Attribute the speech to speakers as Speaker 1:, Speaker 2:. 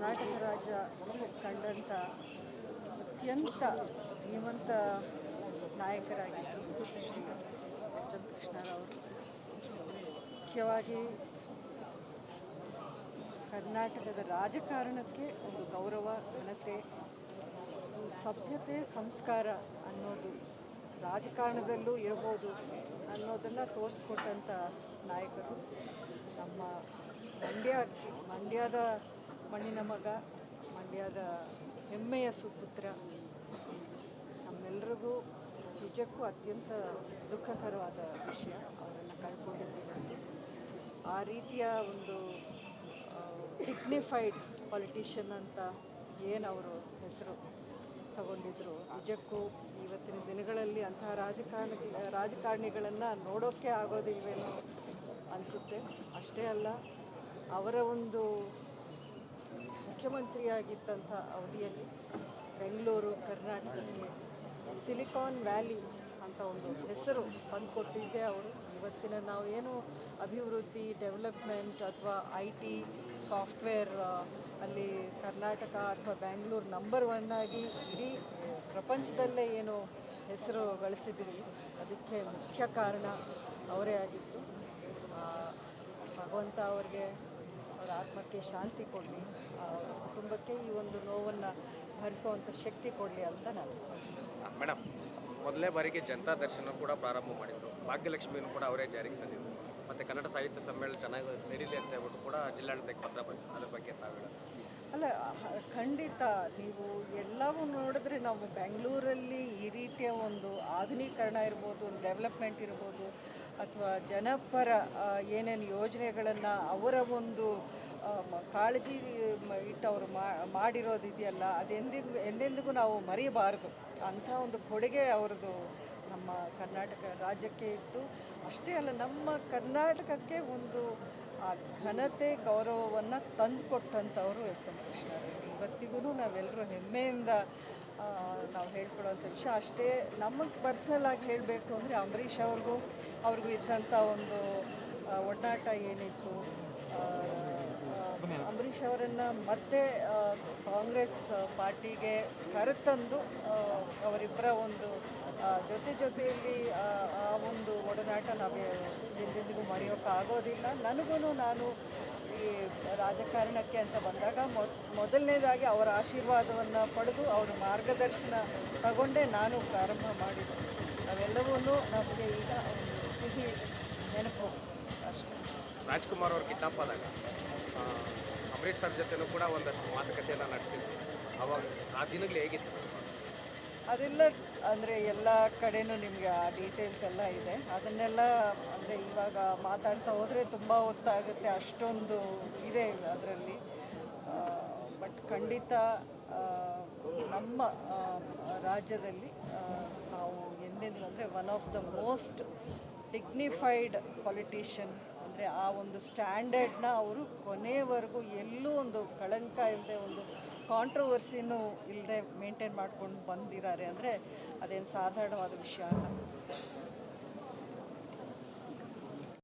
Speaker 1: ಕರ್ನಾಟಕ ರಾಜ ಕಂಡಂಥ ಅತ್ಯಂತ ಧೀಮಂತ ನಾಯಕರಾಗಿದ್ದರು ಶ್ರೀ ಎಸ್ ಎಂ ಕೃಷ್ಣರವರು ಮುಖ್ಯವಾಗಿ ಕರ್ನಾಟಕದ ರಾಜಕಾರಣಕ್ಕೆ ಒಂದು ಗೌರವ, ಘನತೆ ಸಭ್ಯತೆ, ಸಂಸ್ಕಾರ ಅನ್ನೋದು ರಾಜಕಾರಣದಲ್ಲೂ ಇರ್ಬೋದು ಅನ್ನೋದನ್ನು ತೋರಿಸ್ಕೊಟ್ಟಂಥ ನಾಯಕರು ನಮ್ಮ ಮಂಡ್ಯ, ಮಂಡ್ಯದ ಮಣ್ಣಿನ ಮಗ, ಮಂಡ್ಯದ ಹೆಮ್ಮೆಯ ಸುಪುತ್ರ. ನಮ್ಮೆಲ್ಲರಿಗೂ ನಿಜಕ್ಕೂ ಅತ್ಯಂತ ದುಃಖಕರವಾದ ವಿಷಯ ಅವರನ್ನು ಕಳ್ಕೊಂಡಿದ್ದೀವಿ. ಆ ರೀತಿಯ ಒಂದು ಡಿಗ್ನಿಫೈಡ್ ಪೊಲಿಟಿಷಿಯನ್ ಅಂತ ಏನು ಅವರು ಹೆಸರು ತಗೊಂಡಿದ್ರು, ನಿಜಕ್ಕೂ ಇವತ್ತಿನ ದಿನಗಳಲ್ಲಿ ಅಂತಹ ರಾಜಕಾರಣ, ರಾಜಕಾರಣಿಗಳನ್ನು ನೋಡೋಕ್ಕೆ ಆಗೋದಿಲ್ವೇನೋ ಅನಿಸುತ್ತೆ. ಅಷ್ಟೇ ಅಲ್ಲ, ಅವರ ಒಂದು ಮುಖ್ಯಮಂತ್ರಿಯಾಗಿದ್ದಂಥ ಅವಧಿಯಲ್ಲಿ ಬೆಂಗಳೂರು, ಕರ್ನಾಟಕಕ್ಕೆ ಸಿಲಿಕಾನ್ ವ್ಯಾಲಿ ಅಂತ ಒಂದು ಹೆಸರು ತಂದುಕೊಟ್ಟಿದ್ದೆ ಅವರು. ಇವತ್ತಿನ ನಾವು ಏನು ಅಭಿವೃದ್ಧಿ, ಡೆವಲಪ್ಮೆಂಟ್ ಅಥವಾ ಐ ಟಿ ಸಾಫ್ಟ್ವೇರ್ ಅಲ್ಲಿ ಕರ್ನಾಟಕ ಅಥವಾ ಬ್ಯಾಂಗ್ಳೂರು ನಂಬರ್ ಒನ್ ಆಗಿ ಇಡೀ ಪ್ರಪಂಚದಲ್ಲೇ ಏನು ಹೆಸರು ಗಳಿಸಿದ್ವಿ, ಅದಕ್ಕೆ ಮುಖ್ಯ ಕಾರಣ ಅವರೇ ಆಗಿತ್ತು ಭಗವಂತ ಅವ್ರಿಗೆ ಅವರ ಆತ್ಮಕ್ಕೆ ಶಾಂತಿ ಕೊಡಲಿ ಕುಟುಂಬಕ್ಕೆ ಈ ಒಂದು ನೋವನ್ನು ಭರಿಸುವಂಥ ಶಕ್ತಿ ಕೊಡಲಿ ಅಂತ ನಾನು
Speaker 2: ಮೇಡಮ್ ಮೊದಲನೇ ಬಾರಿಗೆ ಜನತಾ ದರ್ಶನ ಕೂಡ ಪ್ರಾರಂಭ ಮಾಡಿದರು. ಭಾಗ್ಯಲಕ್ಷ್ಮಿಯನ್ನು ಕೂಡ ಅವರೇ ಜಾರಿಗೆ ತಂದಿದ್ರು. ಮತ್ತು ಕನ್ನಡ ಸಾಹಿತ್ಯ ಸಮ್ಮೇಳನ ಚೆನ್ನಾಗಿ ನಡೀಲಿ ಅಂತ ಹೇಳ್ಬಿಟ್ಟು ಕೂಡ ಜಿಲ್ಲಾಡಳಿತಕ್ಕೆ ಪತ್ರ ಬಂತು ಅದ್ರ ಬಗ್ಗೆ ತಾವು
Speaker 1: ಅಲ್ಲ, ಖಂಡಿತ ನೀವು ಎಲ್ಲವೂ ನೋಡಿದ್ರೆ ನಾವು ಬೆಂಗಳೂರಲ್ಲಿ ಈ ರೀತಿಯ ಒಂದು ಆಧುನೀಕರಣ ಇರ್ಬೋದು, ಒಂದು ಡೆವಲಪ್ಮೆಂಟ್ ಇರ್ಬೋದು, ಅಥವಾ ಜನಪರ ಏನೇನು ಯೋಜನೆಗಳನ್ನು ಅವರ ಒಂದು ಕಾಳಜಿ ಇಟ್ಟು ಅವರು ಮಾಡಿರೋದು ಇದೆಯಲ್ಲ, ಅದೆಂದಿಗೂ, ಎಂದೆಂದಿಗೂ ನಾವು ಮರೆಯಬಾರದು ಅಂಥ ಒಂದು ಕೊಡುಗೆ ಅವ್ರದ್ದು ನಮ್ಮ ಕರ್ನಾಟಕ ರಾಜ್ಯಕ್ಕೆ ಇತ್ತು. ಅಷ್ಟೇ ಅಲ್ಲ, ನಮ್ಮ ಕರ್ನಾಟಕಕ್ಕೆ ಒಂದು ಆ ಘನತೆ ಗೌರವವನ್ನು ತಂದುಕೊಟ್ಟಂಥವರು ಎಸ್ ಎಂ ಕೃಷ್ಣರವರು ಇವತ್ತಿಗೂ ನಾವೆಲ್ಲರೂ ಹೆಮ್ಮೆಯಿಂದ ನಾವು ಹೇಳ್ಕೊಳ್ಳೋವಂಥ ವಿಷಯ. ಅಷ್ಟೇ ನಮಗೆ ಪರ್ಸ್ನಲ್ ಆಗಿ ಹೇಳಬೇಕು ಅಂದರೆ ಅಂಬರೀಷ್ ಅವ್ರಿಗೂ ಅವ್ರಿಗೂ ಇದ್ದಂಥ ಒಂದು ಒಡನಾಟ ಏನಿತ್ತು ಅಂಬರೀಷ್ ಅವರನ್ನು ಮತ್ತೆ ಕಾಂಗ್ರೆಸ್ ಪಾರ್ಟಿಗೆ ಕರೆತಂದು ಅವರಿಬ್ಬರ ಒಂದು ಜೊತೆ ಜೊತೆಯಲ್ಲಿ, ಆ ಒಂದು ಒಡನಾಟ ನಾವು ಎಂದೆಂದಿಗೂ ಮರೆಯೋಕ್ಕಾಗೋದಿಲ್ಲ. ನನಗೂ ನಾನು ಈ ರಾಜಕಾರಣಕ್ಕೆ ಅಂತ ಬಂದಾಗ ಮೊದ್, ಮೊದಲನೇದಾಗಿ ಅವರ ಆಶೀರ್ವಾದವನ್ನು ಪಡೆದು ಅವರ ಮಾರ್ಗದರ್ಶನ ತಗೊಂಡೇ ನಾನು ಪ್ರಾರಂಭ ಮಾಡಿದ್ದು. ಅವೆಲ್ಲವೂ ನಮಗೆ ಈಗ ಸಿಹಿ ನೆನಪು ಅಷ್ಟೇ.
Speaker 2: ರಾಜ್ಕುಮಾರ್ ಅವ್ರಿಗೆ ತಪ್ಪಾದಾಗ ಅಂಬರೀಷ್ ಸರ್ ಜೊತೆನೂ ಕೂಡ ಒಂದಷ್ಟು ಮಾತುಕತೆಯನ್ನು ನಡೆಸಿದ್ರು ಅವಾಗ ಆ ದಿನಗಳು ಹೇಗಿತ್ತು?
Speaker 1: ಅದೆಲ್ಲ ಅಂದರೆ ಎಲ್ಲ ಕಡೆನೂ ನಿಮಗೆ ಆ ಡೀಟೇಲ್ಸ್ ಎಲ್ಲ ಇದೆ. ಅದನ್ನೆಲ್ಲ ಅಂದರೆ ಇವಾಗ ಮಾತಾಡ್ತಾ ಹೋದರೆ ತುಂಬ ಹೊತ್ತಾಗುತ್ತೆ ಅಷ್ಟೊಂದು ಇದೆ ಅದರಲ್ಲಿ. ಬಟ್ ಖಂಡಿತ ನಮ್ಮ ರಾಜ್ಯದಲ್ಲಿ ನಾವು ಎಂದೆಂದು ಅಂದರೆ one of the most dignified politician ಆ ಒಂದು ಸ್ಟ್ಯಾಂಡರ್ಡ್ನ ಅವರು ಕೊನೆಯವರೆಗೂ ಎಲ್ಲೂ ಒಂದು ಕಳಂಕ ಇಲ್ಲದೆ ಒಂದು ಕಾಂಟ್ರವರ್ಸಿನೂ ಇಲ್ಲದೆ ಮೇಂಟೈನ್ ಮಾಡ್ಕೊಂಡು ಬಂದಿದ್ದಾರೆ. ಅಂದರೆ ಅದೇನು ಸಾಧಾರಣವಾದ ವಿಷಯ ಅಲ್ಲ.